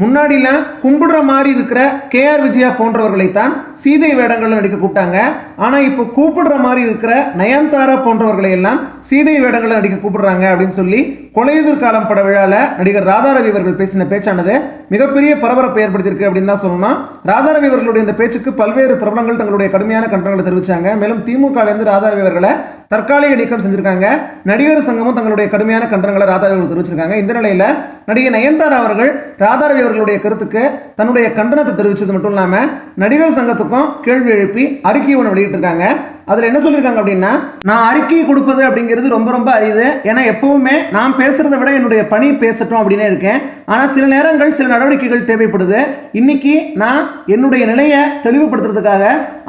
முன்னாடிலாம் கும்பிடுற மாதிரி இருக்கிற கேஆர் விஜயா போன்றவர்களைத்தான் சீதை வேடங்களில் நடிக்க கூப்பிட்டாங்க. ஆனால் இப்போ கூப்பிடுற மாதிரி இருக்கிற நயன்தாரா போன்றவர்களை எல்லாம் சீதை வேடங்களில் நடிக்க கூப்பிடுறாங்க அப்படின்னு சொல்லி கொலையுதிர் காலம் பட விழாவில் நடிகர் ராதாரவி அவர்கள் பேசின பேச்சானது மிகப்பெரிய பரபரப்பை ஏற்படுத்தியிருக்கு அப்படின்னு தான் சொல்லணும் ராதாரவி அவர்களுடைய இந்த பேச்சுக்கு பல்வேறு பிரபலங்கள் தங்களுடைய கடுமையான கண்டனங்களை தெரிவித்தாங்க மேலும் திமுகலேருந்து ராதாரவி அவர்களை தற்காலிக நீக்கம் செஞ்சிருக்காங்க. நடிகர் சங்கமும் தங்களுடைய கடுமையான கண்டனங்களை ராதாரவி அவர்கள் தெரிவிச்சிருக்காங்க. இந்த நிலையில நடிகை நயன்தாரா அவர்கள் ராதாரவி அவர்களுடைய கருத்துக்கு தன்னுடைய கண்டனத்தை தெரிவிச்சது மட்டும் இல்லாம நடிகர் சங்கத்துக்கும் கேள்வி எழுப்பி அறிக்கை ஒன்று வெளியிட்டிருக்காங்க. அதில் என்ன சொல்லியிருக்காங்க அப்படின்னா நான் அறிக்கை கொடுப்பது அப்படிங்கிறது ரொம்ப ரொம்ப அரியுது ஏன்னா எப்பவுமே நான் பேசுறதை விட என்னுடைய பணி பேசட்டும் அப்படின்னே இருக்கேன். ஆனால் சில நேரங்கள் சில நடவடிக்கைகள் தேவைப்படுது. இன்னைக்கு நான் என்னுடைய நிலையை தெளிவுபடுத்துறதுக்காக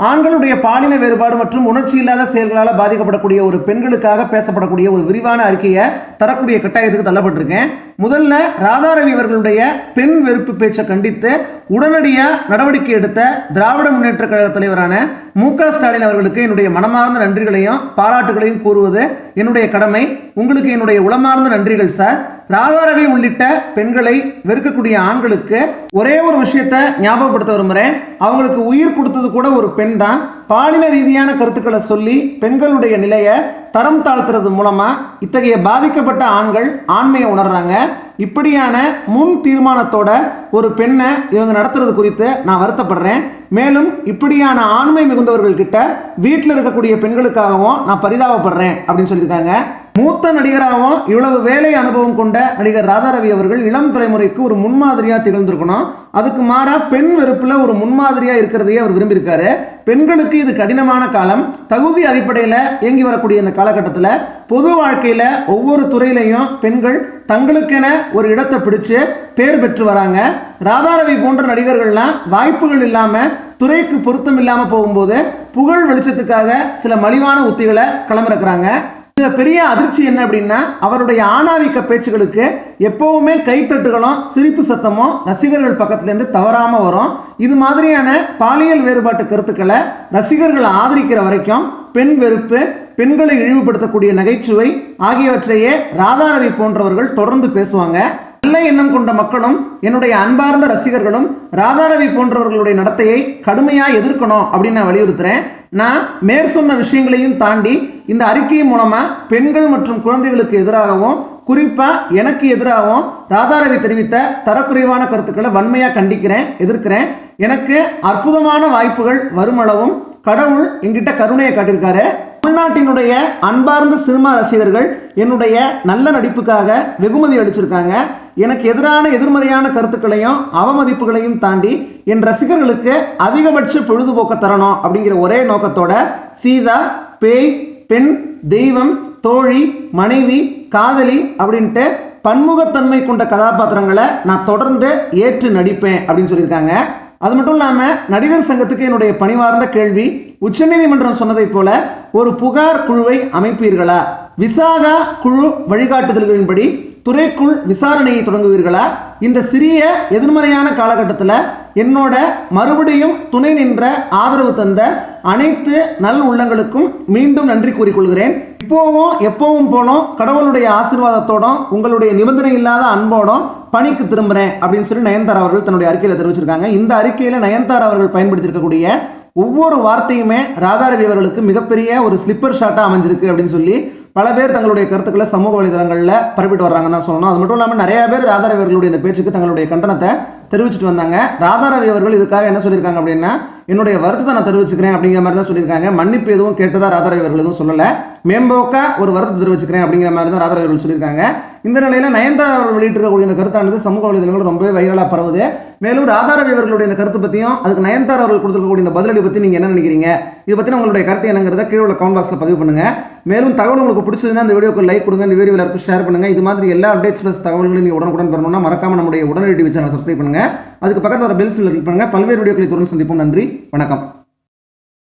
ஆண்களுடைய பாலின வேறுபாடு மற்றும் உணர்ச்சி இல்லாத செயல்களால் பாதிக்கப்படக்கூடிய ஒரு பெண்களுக்காக பேசப்படக்கூடிய ஒரு விரிவான அறிக்கையை தரக்கூடிய கட்டாயத்துக்கு தள்ளப்பட்டிருக்கேன். முதல்ல ராதாரவி அவர்களுடைய பெண் வெறுப்பு பேச்சை கண்டித்து உடனடியாக நடவடிக்கை எடுத்த திராவிட முன்னேற்ற கழக தலைவரான மு க ஸ்டாலின் அவர்களுக்கு என்னுடைய மனமார்ந்த நன்றிகளையும் பாராட்டுகளையும் கூறுவது என்னுடைய கடமை. உங்களுக்கு என்னுடைய உளமார்ந்த நன்றிகள் சார் ராதாரவி உள்ளிட்ட பெண்களை வெறுக்கக்கூடிய ஆண்களுக்கு ஒரே ஒரு விஷயத்தை ஞாபகப்படுத்த விரும்புகிறேன் அவங்களுக்கு உயிர் கொடுத்தது கூட ஒரு பெண் தான். பாலின ரீதியான கருத்துக்களை சொல்லி பெண்களுடைய நிலையை தரம் தாழ்த்துறது மூலமாக இத்தகைய பாதிக்கப்பட்ட ஆண்கள் ஆண்மையை உணர்றாங்க. இப்படியான முன் தீர்மானத்தோட ஒரு பெண்ணை இவங்க நடத்துறது குறித்து நான் வருத்தப்படுறேன். மேலும் இப்படியான ஆண்மை மிகுந்தவர்கள் கிட்ட வீட்டில் இருக்கக்கூடிய பெண்களுக்காகவும் நான் பரிதாபப்படுறேன் அப்படின்னு சொல்லியிருக்காங்க. மூத்த நடிகராகவும் இவ்வளவு வேலை அனுபவம் கொண்ட நடிகர் ராதாரவி அவர்கள் இளம் தலைமுறைக்கு ஒரு முன்மாதிரியாக திகழ்ந்திருக்கணும். அதுக்கு மாறா பெண் வெறுப்பில் ஒரு முன்மாதிரியாக இருக்கிறதையே அவர் விரும்பியிருக்காரு. பெண்களுக்கு இது கடினமான காலம். தகுதி அடிப்படையில் இயங்கி வரக்கூடிய இந்த காலகட்டத்தில் பொது வாழ்க்கையில் ஒவ்வொரு துறையிலையும் பெண்கள் தங்களுக்கென ஒரு இடத்தை பிடிச்சு பேர் பெற்று வராங்க. ராதாரவி போன்ற நடிகர்கள்லாம் வாய்ப்புகள் இல்லாமல் துறைக்கு பொருத்தம் இல்லாமல் போகும்போது புகழ் வெளிச்சத்துக்காக சில மலிவான உத்திகளை களமிறக்குறாங்க. பெரிய அதிர்ச்சி என்ன அப்படின்னா அவருடைய ஆணாதிக்க பேச்சுகளுக்கு எப்பவுமே கைத்தட்டுகளும் சிரிப்பு சத்தமும் ரசிகர்கள் பக்கத்துலேருந்து தவறாமல் வரும். இது மாதிரியான பாலியல் வேறுபாட்டு கருத்துக்களை ரசிகர்கள் ஆதரிக்கிற வரைக்கும் பெண் வெறுப்பு பெண்களை இழிவுபடுத்தக்கூடிய நகைச்சுவை ஆகியவற்றையே ராதாரவி போன்றவர்கள் தொடர்ந்து பேசுவாங்க. நல்ல எண்ணம் கொண்ட மக்களும் என்னுடைய அன்பார்ந்த ரசிகர்களும் ராதாரவி போன்றவர்களுடைய நடத்தையை கடுமையாக எதிர்க்கணும் அப்படின்னு நான் வலியுறுத்துறேன். நான் மேற் சொன்ன விஷயங்களையும் தாண்டி இந்த அறிக்கை மூலமாக பெண்கள் மற்றும் குழந்தைகளுக்கு எதிராகவும் குறிப்பாக எனக்கு எதிராகவும் ராதாரவி தெரிவித்த தரக்குறைவான கருத்துக்களை வன்மையாக கண்டிக்கிறேன் எதிர்க்கிறேன். எனக்கு அற்புதமான வாய்ப்புகள் வருமளவும் கடவுள் என்கிட்ட கருணையை காட்டியிருக்காரு. தமிழ்நாட்டினுடைய அன்பார்ந்த சினிமா ரசிகர்கள் என்னுடைய நல்ல நடிப்புக்காக வெகுமதி அளிச்சிருக்காங்க. எனக்கு எதிரான எதிர்மறையான கருத்துக்களையும் அவமதிப்புகளையும் தாண்டி என் ரசிகர்களுக்கு அதிகபட்ச பொழுதுபோக்க தரணும் அப்படிங்கிற ஒரே நோக்கத்தோட சீதா பேய் பெண் தெய்வம் தோழி மனைவி காதலி அப்படின்ட்டு பன்முகத்தன்மை கொண்ட கதாபாத்திரங்களை நான் தொடர்ந்து ஏற்று நடிப்பேன் அப்படின்னு சொல்லியிருக்காங்க. அது மட்டும் இல்லாமல் நடிகர் சங்கத்துக்கு என்னுடைய பணிவார்ந்த கேள்வி உச்சநீதிமன்றம் சொன்னதைப் போல ஒரு புகார் குழுவை அமைப்பீர்களா? விசாகா குழு வழிகாட்டுதல்களின்படி துறைக்குள் விசாரணையை தொடங்குவீர்களா? இந்த சிறிய எதிர்மறையான காலகட்டத்தில் என்னோட மறுபடியும் துணை நின்ற ஆதரவு தந்த அனைத்து நல் உள்ளங்களுக்கும் மீண்டும் நன்றி கூறிக்கொள்கிறேன். இப்போவும் எப்பவும் போனோம் கடவுளுடைய ஆசீர்வாதத்தோடும் உங்களுடைய நிபந்தனை இல்லாத அன்போடும் பணிக்கு திரும்புகிறேன் அப்படின்னு சொல்லி நயன்தாரா அவர்கள் தன்னுடைய அறிக்கையில் தெரிவிச்சிருக்காங்க. இந்த அறிக்கையில் நயன்தாரா அவர்கள் பயன்படுத்தியிருக்கக்கூடிய ஒவ்வொரு வார்த்தையுமே ராதாரவி அவர்களுக்கு மிகப்பெரிய ஒரு ஸ்லிப்பர் ஷாட்டாக அமைஞ்சிருக்கு அப்படின்னு சொல்லி பல பேர் தங்களுடைய கருத்துக்களை சமூக வலைதளங்களில் பரப்பிட்டு வர்றாங்கன்னு தான் சொல்லணும். அது மட்டும் இல்லாமல் நிறைய பேர் ராதாரவி அவர்களுடைய இந்த பேச்சுக்கு தங்களுடைய கண்டனத்தை தெரிவிச்சிட்டு வந்தாங்க. ராதாரவி அவர்கள் இதுக்காக என்ன சொல்லியிருக்காங்க அப்படின்னா என்னுடைய வருத்தத்தை நான் தெரிவிச்சுக்கிறேன் அப்படிங்கிற மாதிரி தான் சொல்லியிருக்காங்க. மன்னிப்பு எதுவும் கேட்டதாக ராதாரவி அவர்கள் எதுவும் சொல்லலை. மேம்போக்கா ஒரு வருத்தத்தை தெரிவிச்சுக்கிறேன் அப்படிங்கிற மாதிரி தான் ராதாரவி அவர்கள் சொல்லியிருக்காங்க. இந்த நிலையில் நயன்தாரா அவர்கள் வெளியிட்டிருக்கக்கூடிய இந்த கருத்தானது சமூக வலைதளங்கள் ரொம்பவே வைரலாக பரவுது. மேலும் ராதாரவி அவர்களுடைய இந்த கருத்து பற்றியும் அதுக்கு நயன்தாரா அவர்கள் கொடுத்துருக்கக்கூடிய இந்த பதிலடி பற்றி நீங்கள் என்ன நினைக்கிறீங்க? இது பற்றி உங்களுடைய கருத்து என்னங்கிறத கீழே உள்ள கமெண்ட் பாக்ஸில் பதிவு பண்ணுங்கள் மேலும் தகவல் உங்களுக்கு பிடிச்சதுன்னா இந்த வீடியோக்கு லைக் கொடுங்க இந்த வீடியோ எல்லாருக்கும் ஷேர் பண்ணுங்கள் இது மாதிரி எல்லா அப்டேட்ஸ் ப்ளஸ் தகவல்களையும் நீங்கள் உடனுக்குடன் பெறணும்னா மறக்காம நம்முடைய உடனடி டிவி சேனல் சப்ஸ்கிரைப் பண்ணுங்கள் அதுக்கு பக்கத்தில் ஒரு பெல் கிளிக் பண்ணுங்கள் பல்வேறு வீடியோக்களை தொடர்ந்து சந்திப்போம். நன்றி. வணக்கம்.